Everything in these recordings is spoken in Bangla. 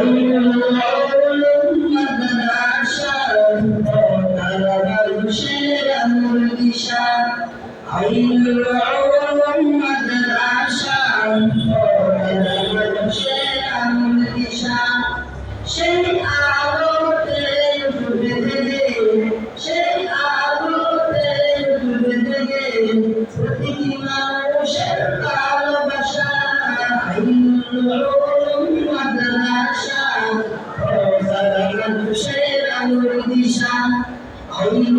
Allah. মানুষের আলোর দিশা অন্য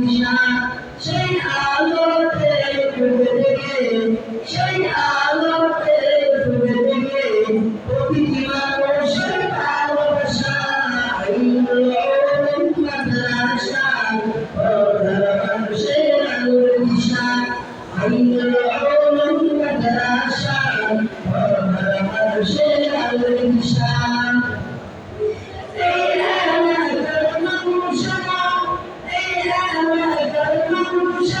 Thank you.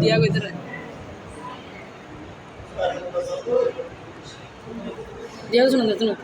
दिया हुआ इधर दिया सुनो सुनो